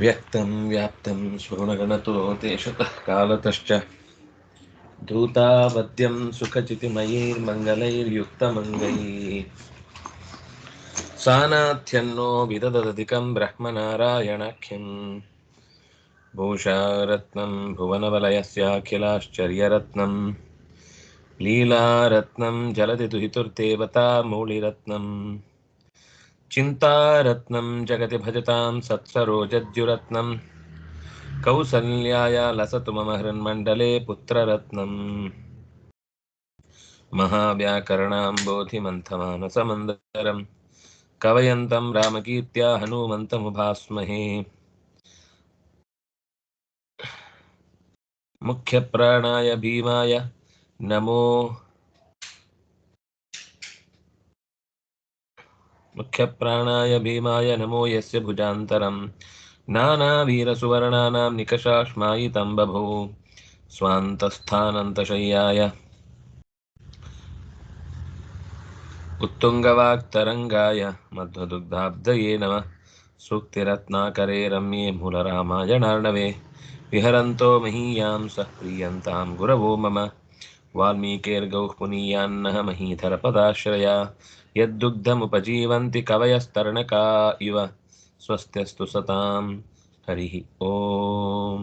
व्यक्तं व्याप्तं स्फुरणगणतो देशतः कालतश्च धूतावद्यं सुखचितिमयैर्मङ्गलैर्युक्तमङ्गैः सानाथ्यन्नो विददधिकं ब्रह्मनारायणाख्यम् भूषारत्नं भुवनवलयस्याखिलाश्चर्यरत्नं लीलारत्नं जलति दुहितुर्देवता मूलिरत्नम् चिन्तारत्नं जगति भजतां सत्सरोजद्युरत्नं कौसल्याय लसतु मम हृन्मण्डले पुत्ररत्नम् महाव्याकरणाम्बोधिमन्थमानसमन्दरं कवयन्तं रामकीर्त्या हनूमन्तमुभास्महे। मुख्यप्राणाय भीमाय नमो मुख्यप्राणाय भीमाय नमो यस्य भुजान्तरं नानावीरसुवर्णानां निकषाश्मायितं बभू। स्वान्तस्थानन्तशय्याय। उत्तुङ्गवाक्तरङ्गाय। मध्वदुग्धाब्दये नमः। सूक्तिरत्नाकरे रम्ये मूलरामायणार्णवे। विहरन्तो महीयां सः प्रीयन्तां गुरवो मम वाल्मीकेर्गौः पुनीयान्नः महीधरपदाश्रया यद्दुग्धमुपजीवन्ति कवयस्तरणका इव स्वस्त्यस्तु सतां हरिः ಓಂ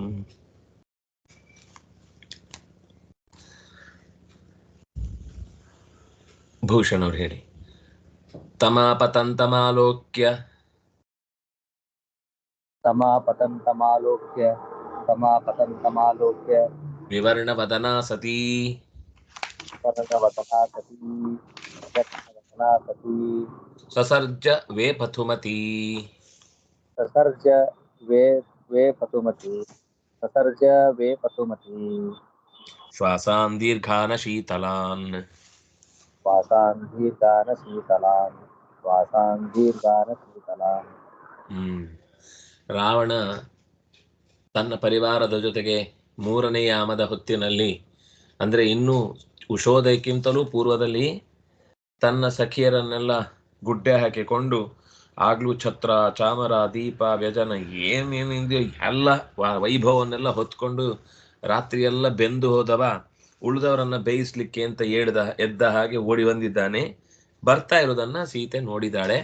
ಭೂಷಣ್ ಅವ್ರು ಹೇಳಿ ತಮಾಪತಂತಮಾಲೋಕ್ಯ समापतन्तमालोक्य समापतन्तमालोक्य ವಿವರ್ಣವದನಾ ಸತೀ ಸಸರ್ಜ ವೇ ಪಥುಮತಿ ಸಸರ್ಜ ವೇ ವೇ ಪಥುಮತಿ ಸಸರ್ಜ ವೇ ಪಥುಮತಿ ಶ್ವಾಸಾನ್ ದೀರ್ಘಾನ ಶೀತಲಾನ್ ಶ್ವಾಸಾನ್ ದೀರ್ಘಾನ ಶೀತಲಾನ್ ಶ್ವಾಸಾನ್ ದೀರ್ಘಾನ ಶೀತಲಾನ್ ಹ್ಮ್. ರಾವಣ ತನ್ನ ಪರಿವಾರದ ಜೊತೆಗೆ ಮೂರನೇ ಯಾಮದ ಹೊತ್ತಿನಲ್ಲಿ ಅಂದ್ರೆ ಇನ್ನೂ ಉಷೋದಯಕ್ಕಿಂತಲೂ ಪೂರ್ವದಲ್ಲಿ ತನ್ನ ಸಖಿಯರನ್ನೆಲ್ಲ ಗುಡ್ಡೆ ಹಾಕಿಕೊಂಡು ಆಗ್ಲೂ ಛತ್ರ, ಚಾಮರ, ದೀಪ, ವ್ಯಜನ ಏನೇನಿದೆ ಎಲ್ಲ ವೈಭವನ್ನೆಲ್ಲ ಹೊತ್ಕೊಂಡು ರಾತ್ರಿ ಎಲ್ಲ ಬೆಂದು ಹೋದವ. ಉಳಿದವರನ್ನ ಬೇಯಿಸ್ಲಿಕ್ಕೆ ಅಂತ ಹೇಳಿದ, ಎದ್ದ ಹಾಗೆ ಓಡಿ ಬಂದಿದ್ದಾನೆ. ಬರ್ತಾ ಇರೋದನ್ನ ಸೀತೆ ನೋಡಿದಾಳೆ.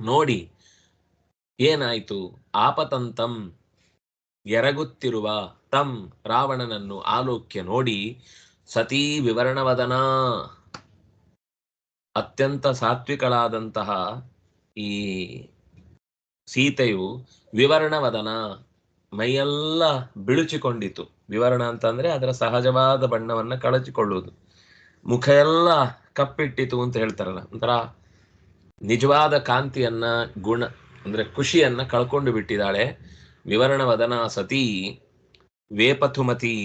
ನೋಡಿ, ಏನಾಯ್ತು? ಆಪತಂತಂ ಎರಗುತ್ತಿರುವ ತಂ ರಾವಣನನ್ನು ಆಲೋಕ್ಯ ನೋಡಿ ಸತೀ ವಿವರಣವದನ ಅತ್ಯಂತ ಸಾತ್ವಿಕಳಾದಂತಹ ಈ ಸೀತೆಯು ವಿವರಣವದನ ಮೈಯೆಲ್ಲ ಬಿಳುಚಿಕೊಂಡಿತು. ವಿವರಣ ಅಂತಂದ್ರೆ ಅದರ ಸಹಜವಾದ ಬಣ್ಣವನ್ನ ಕಳಚಿಕೊಳ್ಳುವುದು. ಮುಖ ಎಲ್ಲ ಕಪ್ಪಿಟ್ಟಿತು ಅಂತ ಹೇಳ್ತಾರಲ್ಲ, ಒಂಥರ ನಿಜವಾದ ಕಾಂತಿಯನ್ನ, ಗುಣ, ಅಂದ್ರೆ ಖುಷಿಯನ್ನ ಕಳ್ಕೊಂಡು ಬಿಟ್ಟಿದ್ದಾಳೆ. ವಿವರಣವದನ ಸತಿ ವೇಪಥುಮತಿ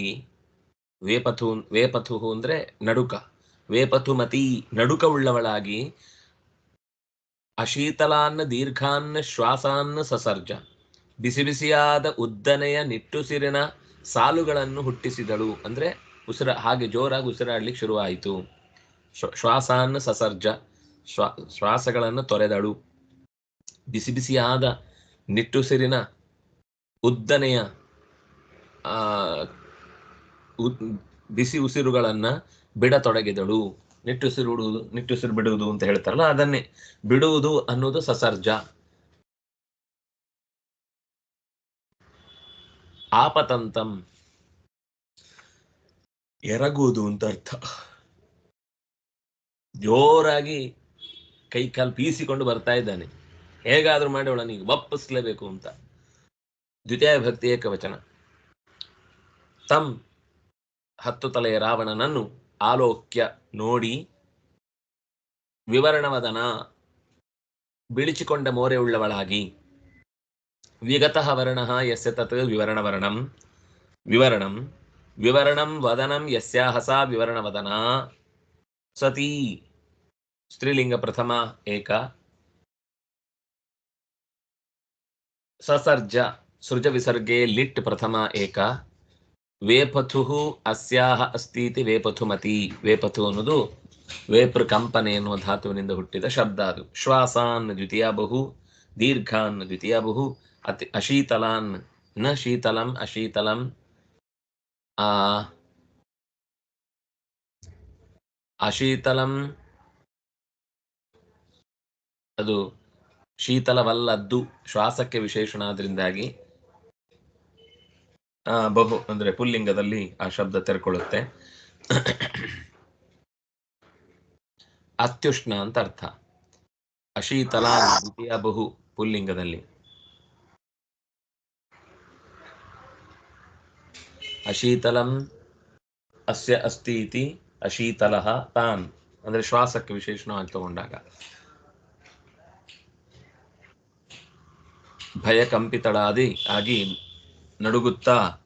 ವೇಪಥು ವೇಪಥು ಅಂದ್ರೆ ನಡುಕ. ವೇಪಥುಮತಿ ನಡುಕವುಳ್ಳವಳಾಗಿ ಅಶೀತಲಾನ್ನ, ದೀರ್ಘಾನ್ನ, ಶ್ವಾಸಾನ್ನ ಸಸರ್ಜ. ಬಿಸಿ ಬಿಸಿಯಾದ ಉದ್ದನೆಯ ನಿಟ್ಟುಸಿರಿನ ಸಾಲುಗಳನ್ನು ಹುಟ್ಟಿಸಿದಳು. ಅಂದ್ರೆ ಉಸಿರ, ಹಾಗೆ ಜೋರಾಗಿ ಉಸಿರಾಡ್ಲಿಕ್ಕೆ ಶುರುವಾಯಿತು. ಶ್ವಾಸಾನ್ನ ಸಸರ್ಜ, ಶ್ವಾ, ಶ್ವಾಸಗಳನ್ನು ತೊರೆದಳು. ಬಿಸಿ ಬಿಸಿಯಾದ ನಿಟ್ಟುಸಿರಿನ ಉದ್ದನೆಯ, ಆ ಬಿಸಿ ಉಸಿರುಗಳನ್ನ ಬಿಡತೊಡಗಿದಳು. ನಿಟ್ಟುಸಿರು ಬಿಡುವುದು ನಿಟ್ಟುಸಿರು ಬಿಡುವುದು ಅಂತ ಹೇಳ್ತಾರಲ್ಲ, ಅದನ್ನೇ. ಬಿಡುವುದು ಅನ್ನೋದು ಸಸರ್ಜ. ಆಪತಂತಂ. ಎರಗುವುದು ಅಂತ ಅರ್ಥ ಜೋರಾಗಿ ಕೈ ಬೀಸಿಕೊಂಡು ಬರ್ತಾ ಇದ್ದಾನೆ. ಹೇಗಾದ್ರೂ ಮಾಡಿ ಅವಳನಿಗೆ ಒಪ್ಪಿಸ್ಲೇಬೇಕು ಅಂತ. ದ್ವಿತೀಯ ಭಕ್ತಿ ಏಕವಚನ. ತಂ ಹತ್ತು ತಲೆಯ ರಾವಣನನ್ನು ಆಲೋಕ್ಯ ನೋಡಿ ವಿವರಣವದನ ಬಿಳಿಚಿಕೊಂಡ ಮೋರೆ ಉಳ್ಳವಳಾಗಿ ವಿಗತಃ ವರ್ಣ ಯಸ್ಯ ತತ್ ವಿವರಣವರ್ಣಂ. ವಿವರಣಂ. ವಿವರಣಂ ವದನಂ ಯಸ್ಯ ಹಸ ವಿವರಣವದನ. ಸತಿ. ಸ್ತ್ರೀಲಿಂಗ ಪ್ರಥಮ ಏಕ. ಸಸರ್ಜ ಸೃಜ ವಿಸರ್ಗೆ ಲಿಟ್ ಪ್ರಥಮ ಏಕ. ವೇಪಥು ಅಸ್ಯಾಹ ಅಸ್ತೀತಿ ವೇಪಥುಮತಿ. ವೇಪಥು ಅನ್ನೋದು ವೇಪೃ ಕಂಪನೆ ಎನ್ನುವ ಧಾತುವಿನಿಂದ ಹುಟ್ಟಿದ ಶಬ್ದ ಅದು. ಶ್ವಾಸಾನ್ ದ್ವಿತೀಯ ಬಹು ದೀರ್ಘಾನ್ ದ್ವಿತೀಯ ಬಹು, ಅತಿ ಅಶೀತಲಾನ್, ನ ಶೀತಲಂ, ಅಶೀತಲಂ, ಆ, ಅಶೀತಲಂ, ಅದು ಶೀತಲವಲ್ಲದ್ದು, ಶ್ವಾಸಕ್ಕೆ ವಿಶೇಷಣ ಆದ್ರಿಂದಾಗಿ ಬಹು, ಅಂದ್ರೆ ಪುಲ್ಲಿಂಗದಲ್ಲಿ ಆ ಶಬ್ದ ತೆರ್ಕೊಳ್ಳುತ್ತೆ. ಅತ್ಯುಷ್ಣ ಅಂತ ಅರ್ಥ. ಅಶೀತಲ ದ್ವಿತೀಯ ಬಹು ಪುಲ್ಲಿಂಗದಲ್ಲಿ. ಅಶೀತಲಂ ಅಸ್ಯ ಅಸ್ತಿ ಇತಿ ಅಶೀತಲ ತಾನ್ ಅಂದ್ರೆ ಶ್ವಾಸಕ್ಕೆ ವಿಶೇಷಣವಾಗಿ ತಗೊಂಡಾಗ. ಭಯಕಂಪಿತಳಾದಿ ಆಗಿ ನಡುಗುತ್ತಾ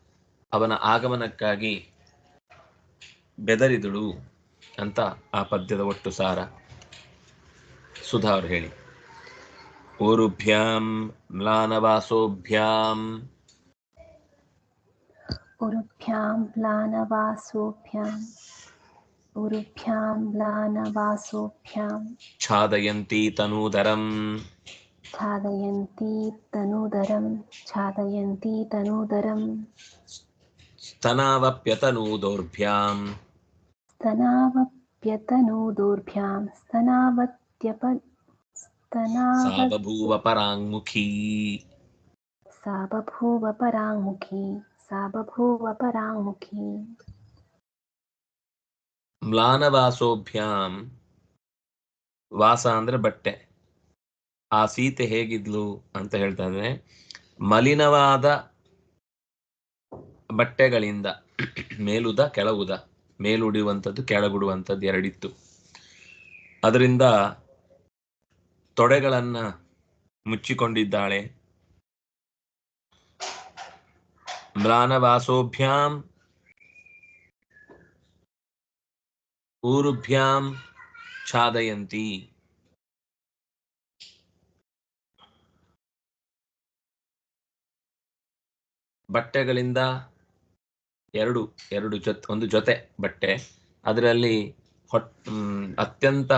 ಅವನ ಆಗಮನಕ್ಕಾಗಿ ಬೆದರಿದಳು ಅಂತ ಆ ಪದ್ಯದ ಒಟ್ಟು ಸಾರ. ಸುಧಾ ಹೇಳಿ. ಊರುಭ್ಯಾಂ ಮ್ಲಾನವಾಸೋಭ್ಯಾಂ. ಉರುಭ್ಯಾಂ ಮ್ಲಾನವಾಸೋಭ್ಯಾಂ. ಉರುಭ್ಯಾಂ ಮ್ಲಾನವಾಸೋಭ್ಯಾಂ. ಛಾದಯಂತಿ ತನೂದರಂ. छादयन्ती तनूदरं छादयन्ती तनूदरं ಸ್ತನಾವಪ್ಯತನೂದೋರ್ಭ್ಯಾಂ स्तनावप्यतनूदोर्भ्यां स्तनावत्यप ಸಾ स्तनाव ಬಭೂವ ಪರಾಂಗುಖೀ सा बभूव पराङ्मुखी सा बभूव पराङ्मुखी ಮ್ಲಾನವಾಸೋಭ್ಯಾಂ ವಾಸ ಅಂದ್ರೆ ಬಟ್ಟೆ ಆ ಸೀತೆ ಹೇಗಿದ್ಲು ಅಂತ ಹೇಳ್ತಾ ಇದ್ರೆ, ಮಲಿನವಾದ ಬಟ್ಟೆಗಳಿಂದ ಮೇಲುದ ಕೆಳಗುದ, ಮೇಲುಡಿಯುವಂಥದ್ದು ಕೆಳಗುಡುವಂಥದ್ದು ಎರಡಿತ್ತು. ಅದರಿಂದ ತೊಡೆಗಳನ್ನ ಮುಚ್ಚಿಕೊಂಡಿದ್ದಾಳೆ. ಮ್ಲಾನವಾಸೋಭ್ಯಾಂ ಊರುಭ್ಯಾಂ ಛಾದಯಂತಿ. ಬಟ್ಟೆಗಳಿಂದ ಎರಡು ಎರಡು ಜೊತೆ, ಒಂದು ಜೊತೆ ಬಟ್ಟೆ. ಅದರಲ್ಲಿ ಹೊಟ್ ಅತ್ಯಂತ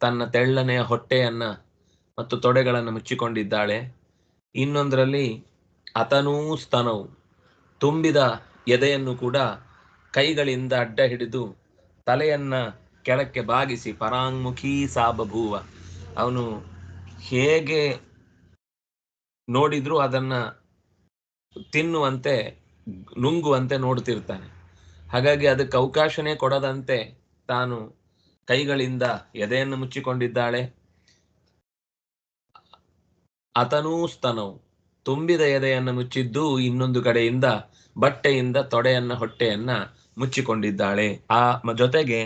ತನ್ನ ತೆಳ್ಳನೆಯ ಹೊಟ್ಟೆಯನ್ನ ಮತ್ತು ತೊಡೆಗಳನ್ನು ಮುಚ್ಚಿಕೊಂಡಿದ್ದಾಳೆ. ಇನ್ನೊಂದರಲ್ಲಿ ಅತನೂ ಸ್ತನವು. ತುಂಬಿದ ಎದೆಯನ್ನು ಕೂಡ ಕೈಗಳಿಂದ ಅಡ್ಡ ಹಿಡಿದು ತಲೆಯನ್ನ ಕೆಳಕ್ಕೆ ಬಾಗಿಸಿ ಪರಾಂಗುಖಿ ಸಾಬಭೂವ. ಅವನು ಹೇಗೆ ನೋಡಿದ್ರು ಅದನ್ನ ತಿನ್ನುವಂತೆ, ನುಂಗುವಂತೆ ನೋಡ್ತಿರ್ತಾನೆ. ಹಾಗಾಗಿ ಅದಕ್ಕೆ ಅವಕಾಶನೇ ಕೊಡದಂತೆ ತಾನು ಕೈಗಳಿಂದ ಎದೆಯನ್ನು ಮುಚ್ಚಿಕೊಂಡಿದ್ದಾಳೆ. ಅತನೂ ಸ್ತನವು ತುಂಬಿದ ಎದೆಯನ್ನು ಮುಚ್ಚಿದ್ದು ಇನ್ನೊಂದು ಕಡೆಯಿಂದ ಬಟ್ಟೆಯಿಂದ ತೊಡೆಯನ್ನ, ಹೊಟ್ಟೆಯನ್ನ ಮುಚ್ಚಿಕೊಂಡಿದ್ದಾಳೆ. ಆ ಜೊತೆಗೆ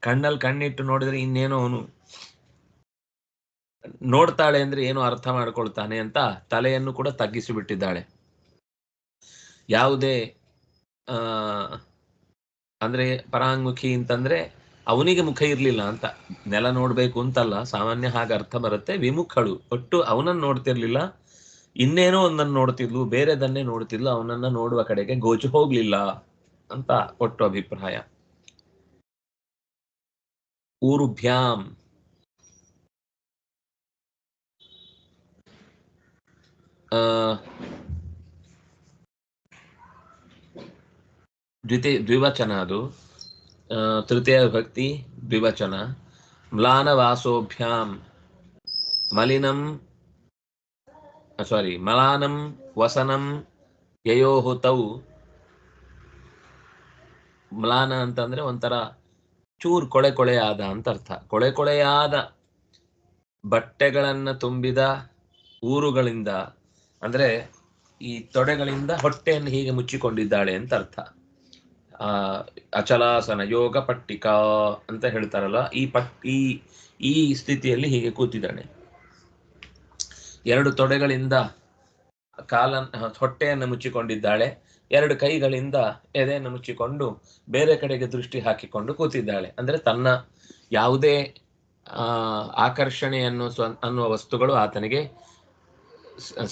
ಕಣ್ಣಲ್ಲಿ ಕಣ್ಣಿಟ್ಟು ನೋಡಿದ್ರೆ ಇನ್ನೇನೋ ಅವನು ನೋಡ್ತಾಳೆ ಅಂದ್ರೆ ಏನು ಅರ್ಥ ಮಾಡ್ಕೊಳ್ತಾನೆ ಅಂತ ತಲೆಯನ್ನು ಕೂಡ ತಗ್ಗಿಸಿ ಬಿಟ್ಟಿದ್ದಾಳೆ ಯಾವುದೇ ಅಂದ್ರೆ ಪರಾಂಗುಖಿ ಅಂತಂದ್ರೆ ಅವನಿಗೆ ಮುಖ ಇರ್ಲಿಲ್ಲ ಅಂತ. ನೆಲ ನೋಡ್ಬೇಕು ಅಂತಲ್ಲ ಸಾಮಾನ್ಯ ಹಾಗೆ ಅರ್ಥ ಬರುತ್ತೆ. ವಿಮುಖಳು ಒಟ್ಟು ಅವನನ್ನು ನೋಡ್ತಿರ್ಲಿಲ್ಲ. ಇನ್ನೇನೋ ಒಂದನ್ನು ನೋಡ್ತಿದ್ಲು ಬೇರೆದನ್ನೇ ನೋಡ್ತಿದ್ಲು ಅವನನ್ನ ನೋಡುವ ಕಡೆಗೆ ಗೋಚು ಹೋಗ್ಲಿಲ್ಲ ಅಂತ ಒಟ್ಟು ಅಭಿಪ್ರಾಯ. ಊರುಭ್ಯಾಂ. ಆ, ದ್ವಿತೀಯ, ದ್ವಿವಚನ ಅದು. ತೃತೀಯ ವಿಭಕ್ತಿ, ದ್ವಿವಚನ. ಮ್ಲಾನವಾಸೋಭ್ಯಾಂ. ಮಲಿನಂ ಸಾರಿ ಮಲಾನಂ, ವಸನಂ ಯಯೋಹು ತೌ ಮ್ಲಾನ ಅಂತಂದ್ರೆ ಒಂಥರ ಚೂರ್ ಕೊಳೆ ಕೊಳೆಯಾದ ಅಂತ ಅರ್ಥ. ಕೊಳೆ ಕೊಳೆಯಾದ ಬಟ್ಟೆಗಳನ್ನ ತುಂಬಿದ ಊರುಗಳಿಂದ, ಅಂದ್ರೆ ಈ ತೊಡೆಗಳಿಂದ ಹೊಟ್ಟೆಯನ್ನು ಹೀಗೆ ಮುಚ್ಚಿಕೊಂಡಿದ್ದಾಳೆ ಅಂತ ಅರ್ಥ. ಅಚಲಾಸನ ಯೋಗ ಪಟ್ಟಿಕಾ ಅಂತ ಹೇಳ್ತಾರಲ್ಲ, ಈ ಪಟ್ಟಿ ಈ ಸ್ಥಿತಿಯಲ್ಲಿ ಹೀಗೆ ಕೂತಿದ್ದಾಳೆ ಎರಡು ತೊಡೆಗಳಿಂದ ಕಾಲ ಹೊಟ್ಟೆಯನ್ನು ಮುಚ್ಚಿಕೊಂಡಿದ್ದಾಳೆ. ಎರಡು ಕೈಗಳಿಂದ ಎದೆಯನ್ನು ಮುಚ್ಚಿಕೊಂಡು ಬೇರೆ ಕಡೆಗೆ ದೃಷ್ಟಿ ಹಾಕಿಕೊಂಡು ಕೂತಿದ್ದಾಳೆ. ಅಂದ್ರೆ ತನ್ನ ಯಾವುದೇ ಆಕರ್ಷಣೆಯನ್ನು ಸ್ವ, ಅನ್ನುವ ವಸ್ತುಗಳು ಆತನಿಗೆ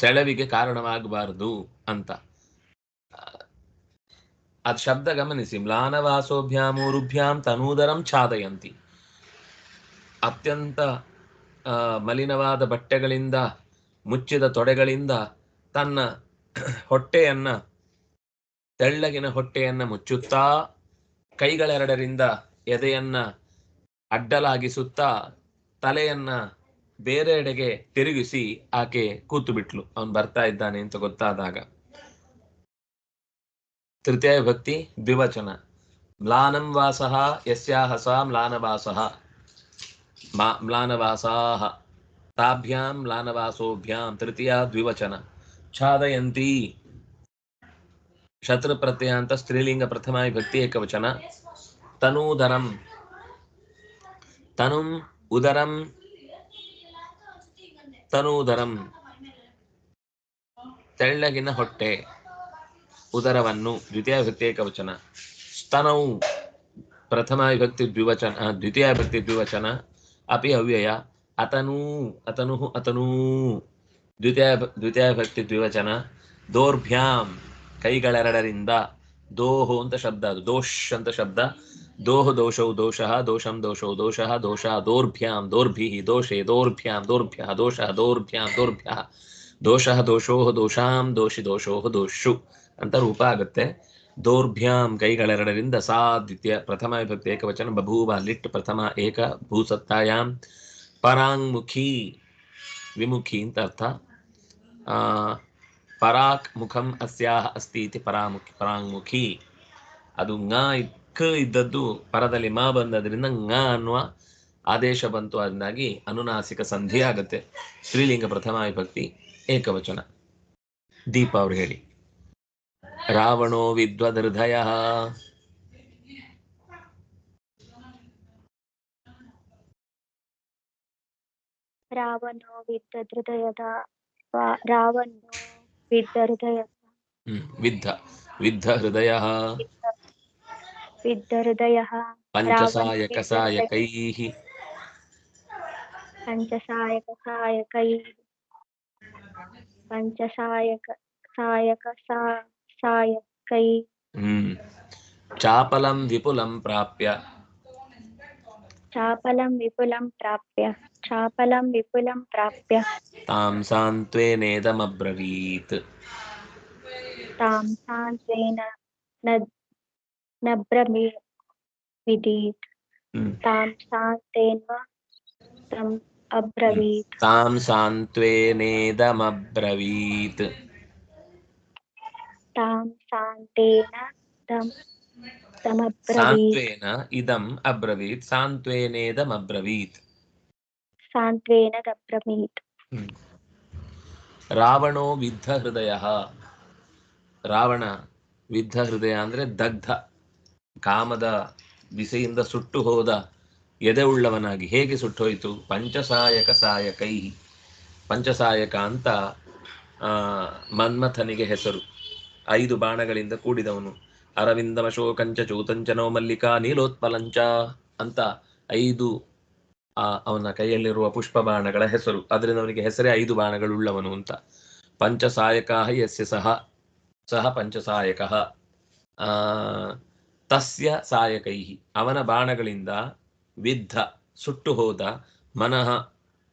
ಸೆಳವಿಗೆ ಕಾರಣವಾಗಬಾರದು ಅಂತ. ಅದ್ ಶಬ್ದ ಗಮನಿಸಿ ಮ್ಲಾನವಾಸೋಭ್ಯಾಂ ಊರುಭ್ಯಾಂ ತನೂದರಂ ಛಾದಯಂತಿ. ಅತ್ಯಂತ ಮಲಿನವಾದ ಬಟ್ಟೆಗಳಿಂದ, ಮುಚ್ಚಿದ ತೊಡೆಗಳಿಂದ ತನ್ನ ಹೊಟ್ಟೆಯನ್ನ, ತೆಳ್ಳಗಿನ ಹೊಟ್ಟೆಯನ್ನ ಮುಚ್ಚುತ್ತಾ, ಕೈಗಳೆರಡರಿಂದ ಎದೆಯನ್ನ ಅಡ್ಡಲಾಗಿಸುತ್ತಾ, ತಲೆಯನ್ನ ಬೇರೆಡೆಗೆ ತಿರುಗಿಸಿ ಆಕೆ ಕೂತು ಬಿಟ್ಲು. ಅವನು ಬರ್ತಾ ಇದ್ದಾನೆ ಅಂತ ಗೊತ್ತಾದಾಗ. ತೃತೀಯ ಭಕ್ತಿ ದ್ವಿವಚನ. ಮ್ಲಾನಂ ವಾಸಃ ಯಸ್ಯಾಹ ಸ ಮ್ಲಾನವಾಸಃ ಮ್ಲಾನವಾಸಾಹ. ತಾಭ್ಯಾಂ ಮ್ಲಾನವಾಸೋಭ್ಯಾಂ. ತೃತೀಯ ದ್ವಿವಚನ. ಛಾದಯಂತಿ. ಶತ್ರು ಪ್ರತ್ಯಯ ಅಂತ ಸ್ತ್ರೀಲಿಂಗ ಪ್ರಥಮ ವಿಭಕ್ತಿ ಏಕವಚನ. ತನೂದರಂ. ತನುಂ ಉದರಂ. ತನೂದರಂ. ತೆಳ್ಳಗಿನ ಹೊಟ್ಟೆ. ಉದರವನ್ನು ದ್ವಿತೀಯ ವಿಭಕ್ತಿ ಏಕವಚನ ಸ್ತನವು ಪ್ರಥಮ ವಿಭಕ್ತಿ ದ್ವಿವಚನ ದ್ವಿತೀಯ ವಿಭಕ್ತಿ ದ್ವಿವಚನ, ಅಪಿ ಅವ್ಯಯ ಅತನೂ ಅತನು ಅತನೂ. ದ್ವಿತೀಯ ದ್ವಿತೀಯ ವಿಭಕ್ತಿ ದ್ವಿವಚನ, ದೋರ್ಭ್ಯಾಂ, ಕೈಗಳೆರಡರಿಂದ ದೋಹು ಅಂತ ಶಬ್ದ ಅದು. ದೋಷ್ ಅಂತ ಶಬ್ದ. ದೋಹ ದೋಷೌ ದೋಷಃ, ದೋಷಂ ದೋಷೌ ದೋಷಃ, ದೋಷ ದೋರ್ಭ್ಯಾಂ ದೋರ್ಭಿ ದೋಷೇ, ದೋರ್ಭ್ಯಾಂ, ದೋರ್ಭ್ಯ ದೋಷ, ದೋರ್ಭ್ಯಾಂ, ದೋರ್ಭ್ಯ. ದೋಷಃ ದೋಷೋ ದೋಷಾಂ, ದೋಷಿ ದೋಷೋ ದೋಷು. ಅಂತ ರೂಪ ಆಗುತ್ತೆ. ದೌರ್ಭ್ಯಾಂ ಕೈಗಳೆರಡರಿಂದ ಸಾ ದ್ವಿತೀಯ ಪ್ರಥಮ ವಿಭಕ್ತಿ ಏಕವಚನ ಬಭೂವ ಲಿಟ್ ಪ್ರಥಮ ಏಕ ಭೂಸತ್ತಾಯಾಮ್ ಪರಾಂಗ್ಮುಖಿ ವಿಮುಖಿ ಅಂತ ಅರ್ಥ. ಪರಾಕ್ ಮುಖಂ ಅಸ್ಯಾಹ ಅಸ್ತಿ ಇತಿ ಪರಾಮುಖಿ ಪರಾಂಗ್ಮುಖಿ. ಅದು ಂಗ ಕ ಇದ್ದದ್ದು ಪರದಲ್ಲಿ ಮಾ ಬಂದದ್ರಿಂದ ಂಗ ಅನ್ನುವ ಆದೇಶ ಬಂತು ಅದರಿಂದಾಗಿ ಅನುನಾಸಿಕ ಸಂಧಿ ಆಗುತ್ತೆ. ಸ್ತ್ರೀಲಿಂಗ ಪ್ರಥಮ ವಿಭಕ್ತಿ ಏಕವಚನ. ದೀಪ ಅವ್ರು ಹೇಳಿ. ರಾವಣೋ ವಿದ್ವದೃದಯ ರಾವಣೋ ವಿದ್ಧೃದಯದ ರಾವಣೋ ವಿದ್ಧೃದಯ ವಿದ್ಧ ವಿದ್ಧ ಹೃದಯ ವಿದ್ಧೃದಯ ಪಂಚಸಾಯಕ ಸಾಯಕೈ ಪಂಚಸಾಯಕ ಸಾಯಕೈ ಪಂಚಸಾಯಕ ಸಾಯಕ ಸಾ ಸಾಯಕೈ ಹ್ಮ್ ಚಾಪಲಂ ವಿಪುಲಂ ಪ್ರಾಪ್ಯ ಚಾಪಲಂ ವಿಪುಲಂ ಪ್ರಾಪ್ಯ ಚಾಪಲಂ ವಿಪುಲಂ ಪ್ರಾಪ್ಯ ತಾಂ ಸಾಂತ್ವೇನೇದಮಬ್ರವೀತ್ ತಾಂ ಸಾಂತ್ವೇನ ನ- ನಬ್ರಮಿ ವಿದೀತ್ ಹ್ಮ್. ತಾಂ ಸಾಂತೇನ್ವ ತಂ ಅಬ್ರವೀತ್ ತಾಂ ಸಾಂತ್ವೇನೇದಮಬ್ರವೀತ್ ತಾಂ ಸಾಂತೇನ ತಂ ತಮಬ್ರವೀತ್ ಸಾಂತ್ವೇನ ಇದಂ ಅಬ್ರವೀತ್ ಸಾಂತ್ವೇನೇದಮಬ್ರವೀತ್ ಸಾಂತ್ವೇನ ತಬ್ರವೀತ್ ಹ್ಮ್. ರಾವಣೋ ವಿದ್ಧ ಹೃದಯ ರಾವಣ ವಿದ್ಧ ಹೃದಯ ಅಂದ್ರೆ ದಗ್ಧ ಕಾಮದ ಬಿಸೆಯಿಂದ ಸುಟ್ಟು ಹೋದ ಎದೆ ಉಳ್ಳವನಾಗಿ ಹೇಗೆ ಸುಟ್ಟೋಯಿತು ಪಂಚಸಾಯಕ ಸಾಯಕೈ ಪಂಚಸಾಯಕ ಅಂತ ಆ, ಮನ್ಮಥನಿಗೆ ಹೆಸರು। ಐದು ಬಾಣಗಳಿಂದ ಕೂಡಿದವನು. ಅರವಿಂದಮಶೋಕಂಚ ಚೂತಂಚನೋ ಮಲ್ಲಿಕಾ ನೀಲೋತ್ಪಲಂಚ ಅಂತ ಐದು ಆ, ಅವನ ಕೈಯಲ್ಲಿರುವ ಪುಷ್ಪ ಬಾಣಗಳ ಹೆಸರು. ಅದರಿಂದ ಅವನಿಗೆ ಹೆಸರೇ ಐದು ಬಾಣಗಳುಳ್ಳವನು ಅಂತ. ಪಂಚಸಾಯಕ ಯಸ್ಯ ಸಹ ಸಹ ಪಂಚಸಾಯಕ. ಆ ತಸ್ಯ ಸಾಯಕೈ ಅವನ ಬಾಣಗಳಿಂದ ವಿದ್ಧ ಸುಟ್ಟು ಹೋದ ಮನಃ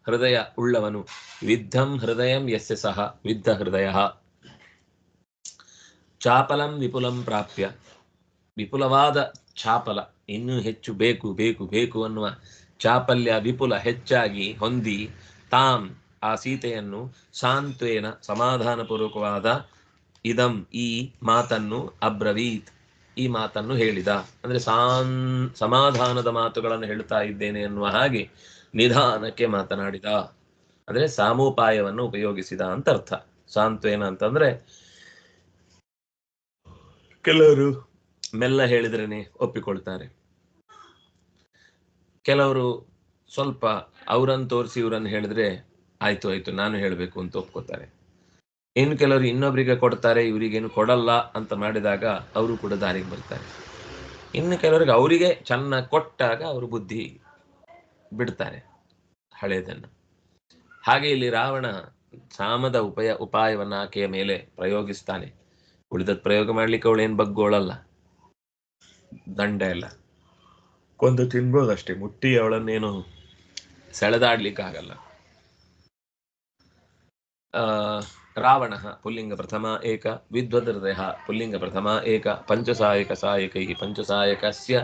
ಹೃದಯ ಉಳ್ಳವನು. ವಿದ್ಧಂ ಹೃದಯಂ ಯಸ್ಯ ಸಹ ವಿದ್ಧ ಹೃದಯ. ಚಾಪಲಂ ವಿಪುಲಂ ಪ್ರಾಪ್ಯ. ವಿಪುಲವಾದ ಚಾಪಲ ಇನ್ನೂ ಹೆಚ್ಚು ಬೇಕು ಬೇಕು ಬೇಕು ಅನ್ನುವ ಚಾಪಲ್ಯ ವಿಪುಲ ಹೆಚ್ಚಾಗಿ ಹೊಂದಿ ತಾಂ ಆ ಸೀತೆಯನ್ನು ಸಾಂತ್ವೇನ ಸಮಾಧಾನಪೂರ್ವಕವಾದ ಇದಂ ಈ ಮಾತನ್ನು ಅಬ್ರವೀತ್ ಈ ಮಾತನ್ನು ಹೇಳಿದ. ಅಂದ್ರೆ ಸಾನ್ ಸಮಾಧಾನದ ಮಾತುಗಳನ್ನು ಹೇಳ್ತಾ ಇದ್ದೇನೆ ಅನ್ನುವ ಹಾಗೆ ನಿಧಾನಕ್ಕೆ ಮಾತನಾಡಿದ. ಅಂದ್ರೆ ಸಾಮೋಪಾಯವನ್ನು ಉಪಯೋಗಿಸಿದ ಅಂತ ಅರ್ಥ ಸಾಂತ್ವೇನ ಅಂತಂದ್ರೆ ಕೆಲವರು ಮೆಲ್ಲ ಹೇಳಿದ್ರೇನೆ ಒಪ್ಪಿಕೊಳ್ತಾರೆ. ಕೆಲವರು ಸ್ವಲ್ಪ ಅವರನ್ನು ತೋರಿಸಿ ಇವರನ್ನು ಹೇಳಿದ್ರೆ ಆಯ್ತು ಆಯ್ತು, ನಾನು ಹೇಳಬೇಕು ಅಂತ ಒಪ್ಕೋತಾರೆ ಇನ್ನು ಕೆಲವರು ಇನ್ನೊಬ್ಬರಿಗೆ ಕೊಡ್ತಾರೆ, ಇವರಿಗೇನು ಕೊಡಲ್ಲ ಅಂತ ಮಾಡಿದಾಗ ಅವರು ಕೂಡ ದಾರಿಗೆ ಬರ್ತಾರೆ. ಇನ್ನು ಕೆಲವರಿಗೆ ಅವರಿಗೆ ಚೆನ್ನಾಗಿ ಕೊಟ್ಟಾಗ ಅವರು ಬುದ್ಧಿ ಬಿಡ್ತಾರೆ ಹಳೆಯದನ್ನು ಹಾಗೆ ಇಲ್ಲಿ ರಾವಣ ಸಾಮದ ಉಪಾಯ, ಉಪಾಯವನ್ನು ಆಕೆಯ ಮೇಲೆ ಪ್ರಯೋಗಿಸ್ತಾನೆ. ಉಳಿದದ್ ಪ್ರಯೋಗ ಮಾಡ್ಲಿಕ್ಕೆ ಅವಳು ಏನ್ ಬಗ್ಗೋಳಲ್ಲ. ದಂಡ ಎಲ್ಲ ಕೊಂದು ತಿನ್ಬೋದಷ್ಟೇ ಮುಟ್ಟಿ ಅವಳನ್ನೇನು ಸೆಳೆದಾಡ್ಲಿಕ್ಕೆ ಆಗಲ್ಲ ಆ ರಾವಣ ಪುಲ್ಲಿಂಗ ಪ್ರಥಮ ಏಕ ವಿದ್ವದೃದಯ ಪುಲ್ಲಿಂಗ ಪ್ರಥಮ ಏಕ ಪಂಚಸಾಯಕ ಸಾಯಕೈ ಪಂಚಸಾಯಕಸ್ಯ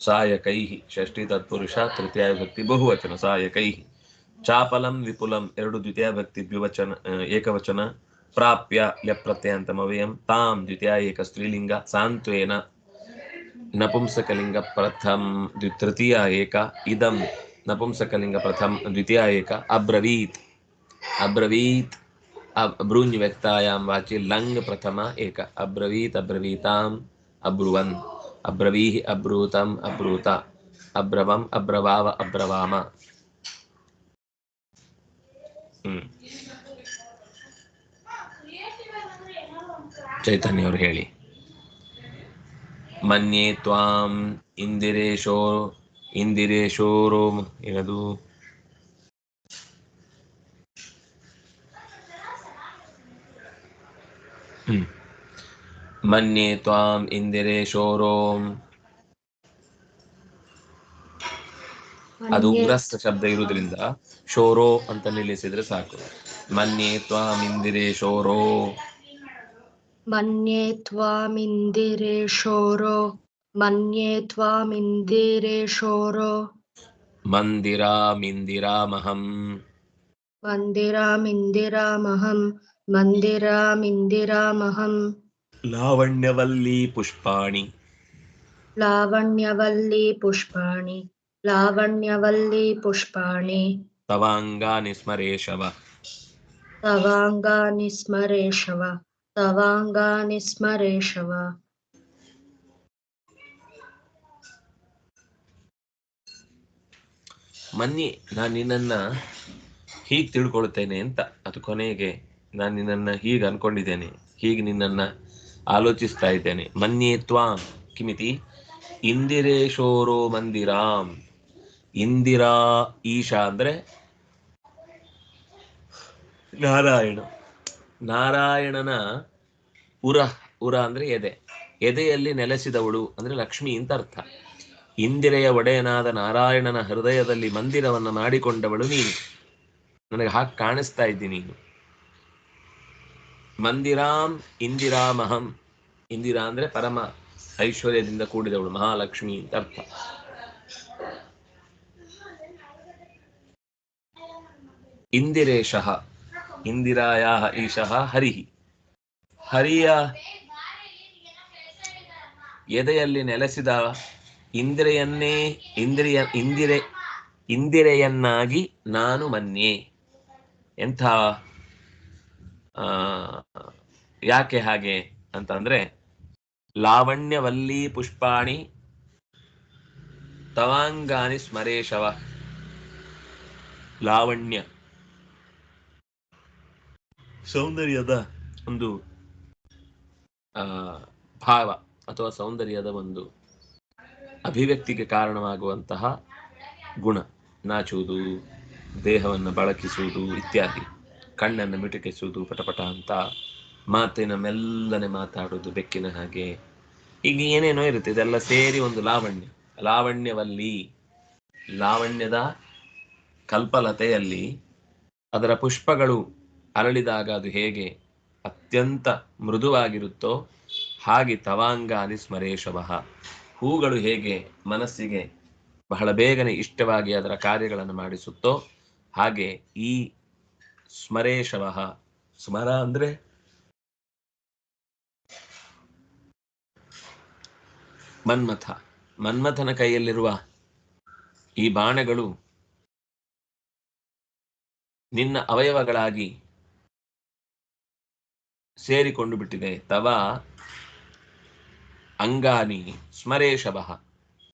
ಸಾಯಕೈ ಷಷ್ಠಿ ತತ್ಪುರುಷ ತೃತೀಯ ಭಕ್ತಿ ಬಹುವಚನ ಸಾಯಕೈ ಚಾಪಲಂ ವಿಪುಲಂ ಎರಡು ದ್ವಿತೀಯ ಭಕ್ತಿ ದ್ವಿವಚನ ಏಕವಚನ ನಪುಂಸಕಲಿಂಗ ಪ್ರಥಮ್ ದ್ವಿ- ತೃತೀಯ ಏಕ ಇದಂ ನಪುಂಸಕಲಿಂಗ ಪ್ರಥಮ್ ದ್ವಿತೀಯ ಏಕ ಅಬ್ರವೀತ್ ಅಬ್ರವೀತ್ ಅಬ್- ಬ್ರೂಂಜ್ ವ್ಯಕ್ತಾಯಾಂ ವಾಚಿ ಲಂಗ್ ಪ್ರಥಮ ಏಕ ಅಬ್ರವೀತ್ ಅಬ್ರವೀತಾಂ ಅಬ್ರುವನ್ ಅಬ್ರವೀಹ್ ಅಬ್ರೂತಂ ಅಬ್ರೂತ ಅಬ್ರವಂ ಅಬ್ರವಾವ ಅಬ್ರವಾಮ ಚೈತನ್ಯ ಅವರು ಹೇಳಿ. ಮನ್ಯೆ ತ್ವಾಂ ಇಂದಿರೇಶೋ ಇಂದಿರೇಶೋರೋ ಇರದು ಮನ್ಯೆ ತ್ವಾಂ ಇಂದಿರೇಶೋರೋಂ. ಅದು ಉಗ್ರಸ್ಥ ಶಬ್ದ ಇರುವುದರಿಂದ ಶೋರೋ ಅಂತ ನಿಲ್ಲಿಸಿದ್ರೆ ಸಾಕು. ಮನ್ಯೆ ತ್ವಾಂ ಇಂದಿರೇಶೋರೋ. मन्ये त्वामिन्दिरेशोरो मन्ये त्वामिन्दिरेशोरो। मन्दिरामिन्दिरामहम्। इन्दिरामहं मन्दिरामिन्दिरामहं लावण्यवल्ली पुष्पाणि। लावण्यवल्ली पुष्पाणि लावण्यवल्ली पुष्पाणि। तवाङ्गानि स्मरेशव। तवाङ्गानि स्मरेशव। तवाङ्गानि स्मरेशव ಮನ್ನಿ ನಾನು ನಿನ್ನನ್ನ ಹೀಗೆ ತಿಳ್ಕೊಳ್ತೇನೆ ಅಂತ ಅದು ಕೊನೆಗೆ ನಾನು ನಿನ್ನನ್ನ ಹೀಗೆ ಅನ್ಕೊಂಡಿದ್ದೇನೆ ಹೀಗೆ ನಿನ್ನನ್ನ ಆಲೋಚಿಸ್ತಾ ಇದ್ದೇನೆ ಮನ್ಯೇ ತ್ವಾಂ ಕಿಮಿತಿ ಇಂದಿರೇಶೋರೋ ಮಂದಿರಾಂ ಇಂದಿರಾ ಈಶಾ ಅಂದ್ರೆ ನಾರಾಯಣ ನಾರಾಯಣನ ಉರ ಉರ ಅಂದ್ರೆ ಎದೆ. ಎದೆಯಲ್ಲಿ ನೆಲೆಸಿದವಳು ಅಂದ್ರೆ ಲಕ್ಷ್ಮಿ ಅಂತ ಅರ್ಥ. ಇಂದಿರೆಯ ಒಡೆಯನಾದ ನಾರಾಯಣನ ಹೃದಯದಲ್ಲಿ ಮಂದಿರವನ್ನು ಮಾಡಿಕೊಂಡವಳು ನೀನು. ನನಗೆ ಹಾಗೆ ಕಾಣಿಸ್ತಾ ಇದ್ದೀನಿ ನೀನು. ಮಂದಿರಾಂ ಇಂದಿರಾಮಹಂ. ಇಂದಿರಾ ಅಂದ್ರೆ ಪರಮ ಐಶ್ವರ್ಯದಿಂದ ಕೂಡಿದವಳು, ಮಹಾಲಕ್ಷ್ಮಿ ಅಂತ ಅರ್ಥ. ಇಂದಿರೇಶಃ. ಇಂದಿರಾಯಾ ಈಶಃ ಹರಿಹಿ. ಹರಿಯ ಎದೆಯಲ್ಲಿ ನೆಲೆಸಿದ ಇಂದ್ರಿಯನ್ನೇ ಇಂದ್ರಿಯ ಇಂದಿರೆ ಇಂದಿರೆಯನ್ನಾಗಿ ನಾನು ಮನ್ಯೆ. ಎಂಥ ಆ, ಯಾಕೆ ಹಾಗೆ ಅಂತಂದ್ರೆ ಲಾವಣ್ಯವಲ್ಲಿ ಪುಷ್ಪಾಣಿ ತವಾಂಗಾನಿ ಸ್ಮರೇಶವ. ಲಾವಣ್ಯ. ಸೌಂದರ್ಯದ ಒಂದು ಭಾವ ಅಥವಾ ಸೌಂದರ್ಯದ ಒಂದು ಅಭಿವ್ಯಕ್ತಿಗೆ ಕಾರಣವಾಗುವಂತಹ ಗುಣ. ನಾಚುವುದು, ದೇಹವನ್ನು ಬಳಕಿಸುವುದು ಇತ್ಯಾದಿ. ಕಣ್ಣನ್ನು ಮಿಟುಕಿಸುವುದು ಪಟಪಟ ಅಂತ ಮಾತಿನ ಮೆಲ್ಲನೆ ಮಾತಾಡುವುದು ಬೆಕ್ಕಿನ ಹಾಗೆ. ಈಗ ಏನೇನೋ ಇರುತ್ತೆ, ಇದೆಲ್ಲ ಸೇರಿ ಒಂದು ಲಾವಣ್ಯ. ಲಾವಣ್ಯವಲ್ಲಿ, ಲಾವಣ್ಯದ ಕಲ್ಪಲತೆಯಲ್ಲಿ ಅದರ ಪುಷ್ಪಗಳು ಅರಳಿದಾಗ ಅದು ಹೇಗೆ ಅತ್ಯಂತ ಮೃದುವಾಗಿರುತ್ತೋ ಹಾಗೆ ತವಾಂಗಾನಿ ಸ್ಮರೇಶವಃ ಹೂಗಳು ಹೇಗೆ ಮನಸ್ಸಿಗೆ ಬಹಳ ಬೇಗನೆ ಇಷ್ಟವಾಗಿ ಅದರ ಕಾರ್ಯಗಳನ್ನು ಮಾಡಿಸುತ್ತೋ ಹಾಗೆ ಈ ಸ್ಮರೇಶವಃ ಸ್ಮರ ಅಂದ್ರೆ? ಮನ್ಮಥ. ಮನ್ಮಥನ ಕೈಯಲ್ಲಿರುವ ಈ ಬಾಣಗಳು ನಿನ್ನ ಅವಯವಗಳಾಗಿ ಸೇರಿಕೊಂಡು ಬಿಟ್ಟಿದೆ ತವ ಅಂಗಾನಿ ಸ್ಮರೇಶಭ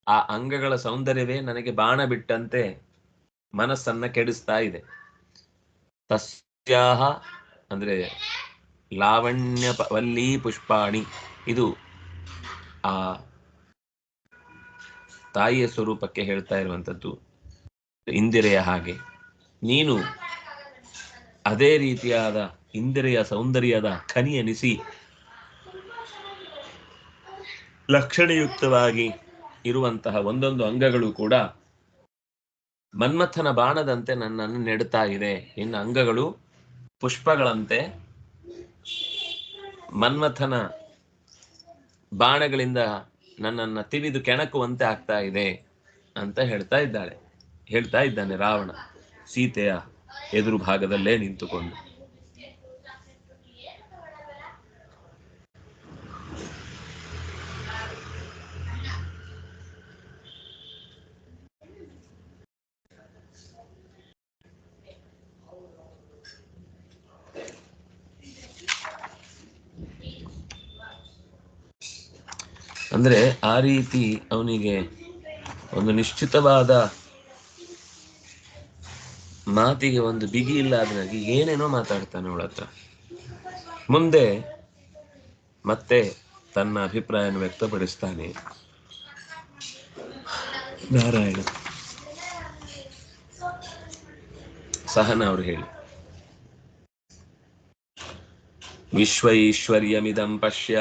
ಆ ಅಂಗಗಳ ಸೌಂದರ್ಯವೇ ನನಗೆ ಬಾಣ ಬಿಟ್ಟಂತೆ ಮನಸ್ಸನ್ನ ಕೆಡಿಸ್ತಾ ಇದೆ. ತಸ್ಯಾಹ ಅಂದ್ರೆ ಲಾವಣ್ಯ ವಲ್ಲಿ ಪುಷ್ಪಾಣಿ. ಇದು ಆ ತಾಯಿಯ ಸ್ವರೂಪಕ್ಕೆ ಹೇಳ್ತಾ ಇರುವಂಥದ್ದು. ಇಂದಿರೆಯ ಹಾಗೆ. ನೀನು ಅದೇ ರೀತಿಯಾದ ಇಂದಿರೆಯ ಸೌಂದರ್ಯದ ಖನಿ ಎನಿಸಿ ಲಕ್ಷಣಯುಕ್ತವಾಗಿ ಇರುವಂತಹ ಒಂದೊಂದು ಅಂಗಗಳು ಕೂಡ ಮನ್ಮಥನ ಬಾಣದಂತೆ ನನ್ನನ್ನು ನೆಡ್ತಾ ಇದೆ. ಇನ್ನು ಅಂಗಗಳು ಪುಷ್ಪಗಳಂತೆ ಮನ್ಮಥನ ಬಾಣಗಳಿಂದ ನನ್ನನ್ನ ತಿಳಿದು ಕೆಣಕುವಂತೆ ಆಗ್ತಾ ಇದೆ ಅಂತ ಹೇಳ್ತಾ ಇದ್ದಾಳೆ. ಹೇಳ್ತಾ ಇದ್ದಾನೆ ರಾವಣ. ಸೀತೆಯ ಎದುರು ಭಾಗದಲ್ಲೇ ನಿಂತುಕೊಂಡು. ಅಂದ್ರೆ ಆ ರೀತಿ ಅವನಿಗೆ ಒಂದು ನಿಶ್ಚಿತವಾದ ಮಾತಿಗೆ ಒಂದು ಬಿಗಿ ಇಲ್ಲದನಾಗಿ ಏನೇನೋ ಮಾತಾಡ್ತಾನೆ ಅವಳ ಹತ್ರ. ಮುಂದೆ ಮತ್ತೆ ತನ್ನ ಅಭಿಪ್ರಾಯವನ್ನು ವ್ಯಕ್ತಪಡಿಸ್ತಾನೆ. ನಾರಾಯಣ. ಸಹನ ಅವರು ಹೇಳಿ. ವಿಶ್ವೈಶ್ವರ್ಯಮಿದಂ ಪಶ್ಯ.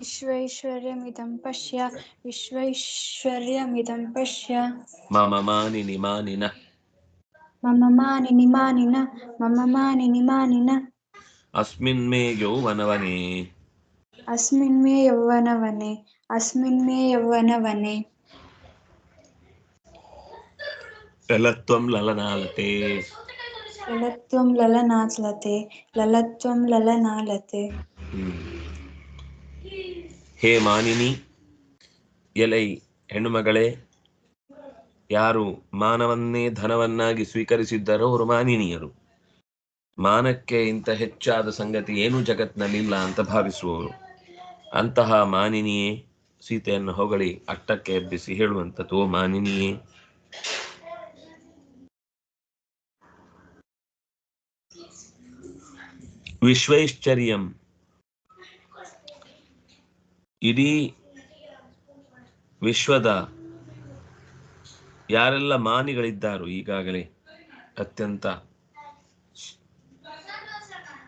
विश्वैश्वर्यमिदं पश्य विश्वैश्वर्यमिदं पश्य। मम मानिनि मानिनः। मम मानिनि मानिनः मम मानिनि मानिनः। अस्मिन् मे यौवनवने। अस्मिन् मे यौवनवने अस्मिन् मे यौवनवने। ललत्वं ललनालते। ललत्वं ललनाचलते ललत्वं ललनालते। ಹೇ ಮಾನಿನಿ, ಎಲೈ ಹೆಣ್ಣುಮಗಳೇ, ಯಾರು ಮಾನವನ್ನೇ ಧನವನ್ನಾಗಿ ಸ್ವೀಕರಿಸಿದ್ದರೋ ಅವರು ಮಾನಿನಿಯರು. ಮಾನಕ್ಕೆ ಇಂಥ ಹೆಚ್ಚಾದ ಸಂಗತಿ ಏನೂ ಜಗತ್ನಲ್ಲಿಲ್ಲ ಅಂತ ಭಾವಿಸುವವರು. ಅಂತಹ ಮಾನಿನಿಯೇ, ಸೀತೆಯನ್ನು ಹೊಗಳಿ ಅಟ್ಟಕ್ಕೆ ಎಬ್ಬಿಸಿ ಹೇಳುವಂಥದ್ದು ಮಾನಿನಿಯೇ. ವಿಶ್ವೈಶ್ಚರ್ಯಂ ಇಡೀ ವಿಶ್ವದ ಯಾರೆಲ್ಲ ಮಾನಿಗಳಿದ್ದಾರೋ ಈಗಾಗಲೇ ಅತ್ಯಂತ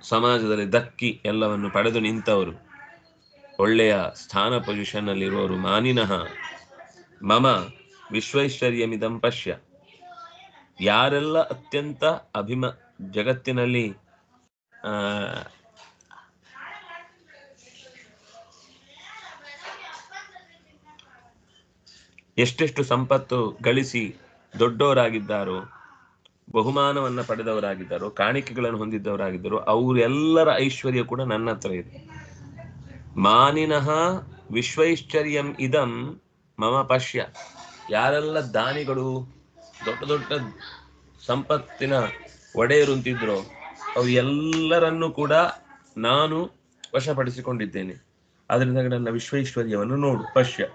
ಸಮಾಜದಲ್ಲಿ ದಕ್ಕಿ ಎಲ್ಲವನ್ನು ಪಡೆದು ನಿಂತವರು, ಒಳ್ಳೆಯ ಸ್ಥಾನ ಪೊಸಿಷನ್ ಅಲ್ಲಿರುವವರು ಮಾನಿನಃ ಮಮ ವಿಶ್ವೈಶ್ವರ್ಯಮಿದಂ ಪಶ್ಯ. ಯಾರೆಲ್ಲ ಅತ್ಯಂತ ಅಭಿಮ ಜಗತ್ತಿನಲ್ಲಿ ಎಷ್ಟೆಷ್ಟು ಸಂಪತ್ತು ಗಳಿಸಿ ದೊಡ್ಡವರಾಗಿದ್ದಾರೋ, ಬಹುಮಾನವನ್ನ ಪಡೆದವರಾಗಿದ್ದಾರೋ, ಕಾಣಿಕೆಗಳನ್ನು ಹೊಂದಿದ್ದವರಾಗಿದ್ದಾರೋ, ಅವರೆಲ್ಲರ ಐಶ್ವರ್ಯ ಕೂಡ ನನ್ನ ಹತ್ರ ಇದೆ. ಮಾನಿನಃ ವಿಶ್ವೈಶ್ವರ್ಯಂ ಇದಂ ಮಮ ಪಶ್ಯ. ಯಾರೆಲ್ಲ ದಾನಿಗಳು ದೊಡ್ಡ ದೊಡ್ಡ ಸಂಪತ್ತಿನ ಒಡೆಯರು ಅಂತಿದ್ರು ಅವು ಎಲ್ಲರನ್ನೂ ಕೂಡ ನಾನು ವಶಪಡಿಸಿಕೊಂಡಿದ್ದೇನೆ. ಅದರಿಂದ ನನ್ನ ವಿಶ್ವೈಶ್ವರ್ಯವನ್ನು ನೋಡು, ಪಶ್ಯ.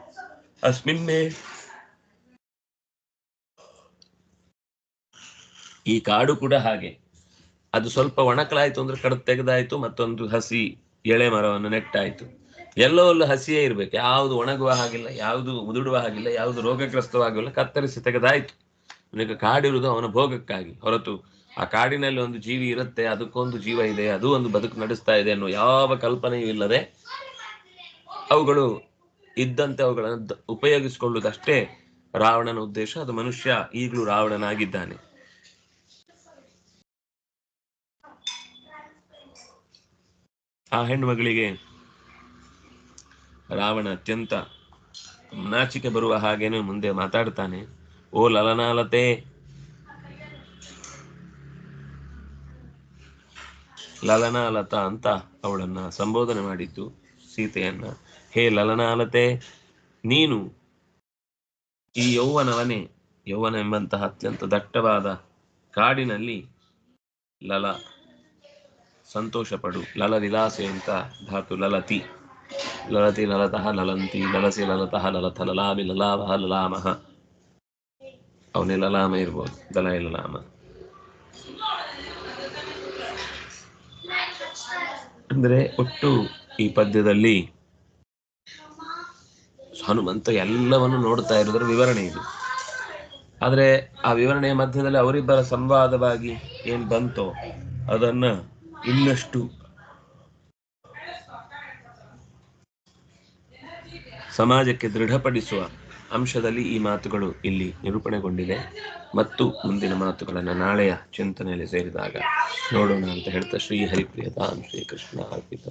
ಅಸ್ಮಿನ್ನೇ ಈ ಕಾಡು ಕೂಡ ಹಾಗೆ. ಅದು ಸ್ವಲ್ಪ ಒಣಕಲಾಯ್ತು ಅಂದ್ರೆ ಕಡದ್ ತೆಗೆದಾಯ್ತು, ಮತ್ತೊಂದು ಹಸಿ ಎಳೆ ಮರವನ್ನು ನೆಟ್ಟಾಯ್ತು. ಎಲ್ಲೋ ಅಲ್ಲೂ ಹಸಿಯೇ ಇರ್ಬೇಕು. ಯಾವುದು ಒಣಗುವ ಹಾಗಿಲ್ಲ, ಯಾವುದು ಮುದುಡುವ ಹಾಗಿಲ್ಲ, ಯಾವುದು ರೋಗಗ್ರಸ್ತವಾಗಿಲ್ಲ, ಕತ್ತರಿಸಿ ತೆಗೆದಾಯ್ತು. ಈಗ ಕಾಡಿರುವುದು ಅವನ ಭೋಗಕ್ಕಾಗಿ. ಹೊರತು ಆ ಕಾಡಿನಲ್ಲಿ ಒಂದು ಜೀವಿ ಇರುತ್ತೆ, ಅದಕ್ಕೊಂದು ಜೀವ ಇದೆ, ಅದು ಒಂದು ಬದುಕು ನಡೆಸ್ತಾ ಇದೆ ಅನ್ನೋ ಯಾವ ಕಲ್ಪನೆಯೂ ಇಲ್ಲದೆ ಅವುಗಳು ಇದ್ದಂತೆ ಅವುಗಳನ್ನು ಉಪಯೋಗಿಸಿಕೊಳ್ಳುವುದಷ್ಟೇ ರಾವಣನ ಉದ್ದೇಶ. ಅದು ಮನುಷ್ಯ ಈಗಲೂ ರಾವಣನಾಗಿದ್ದಾನೆ. ಆ ಹೆಣ್ಮಗಳಿಗೆ ರಾವಣ ಅತ್ಯಂತ ನಾಚಿಕೆ ಬರುವ ಹಾಗೇನೆ ಮುಂದೆ ಮಾತಾಡ್ತಾನೆ. ಓ ಲಲನಾಲತೆ ಲಲನಾಲತ ಅಂತ ಅವಳನ್ನ ಸಂಬೋಧನೆ ಮಾಡಿದ್ದು ಸೀತೆಯನ್ನ. ಹೇ ಲಲನಾಲತೆ, ನೀನು ಈ ಯೌವನವನೇ, ಯೌವನ ಎಂಬಂತಹ ಅತ್ಯಂತ ದಟ್ಟವಾದ ಕಾಡಿನಲ್ಲಿ ಲಲ ಸಂತೋಷ ಪಡು ಲಲ ವಿಲಾಸೆ ಅಂತ ಧಾತು ಲಲತಿ. ಲಲತಿ ಲಲತಃ ಲಲಂತಿ, ಲಲಸಿ ಲಲತಃ ಲಲಥ, ಲಲಾಮಿ ಲಲಾವಹ ಲಲಾಮಹ ಅವನೇ ಲಲಾಮ ಇರ್ಬೋದು, ದಲೈ ಲಲಾಮ. ಅಂದ್ರೆ ಒಟ್ಟು ಈ ಪದ್ಯದಲ್ಲಿ ಹನುಮಂತ ಎಲ್ಲವನ್ನು ನೋಡ್ತಾ ಇರೋದ್ರ ವಿವರಣೆ ಇದು. ಆದ್ರೆ ಆ ವಿವರಣೆಯ ಮಧ್ಯದಲ್ಲಿ ಅವರಿಬ್ಬರ ಸಂವಾದವಾಗಿ ಏನ್ ಬಂತೋ ಅದನ್ನ ಇನ್ನಷ್ಟು ಸಮಾಜಕ್ಕೆ ದೃಢಪಡಿಸುವ ಅಂಶದಲ್ಲಿ ಈ ಮಾತುಗಳು ಇಲ್ಲಿ ನಿರೂಪಣೆಗೊಂಡಿದೆ ಮತ್ತು ಮುಂದಿನ ಮಾತುಗಳನ್ನು ನಾಳೆಯ ಚಿಂತನೆಯಲ್ಲಿ ಸೇರಿದಾಗ ನೋಡೋಣ ಅಂತ ಹೇಳ್ತಾ ಶ್ರೀ ಹರಿಪ್ರಿಯತಾಂ ಶ್ರೀ ಕೃಷ್ಣ ಅರ್ಪಿತ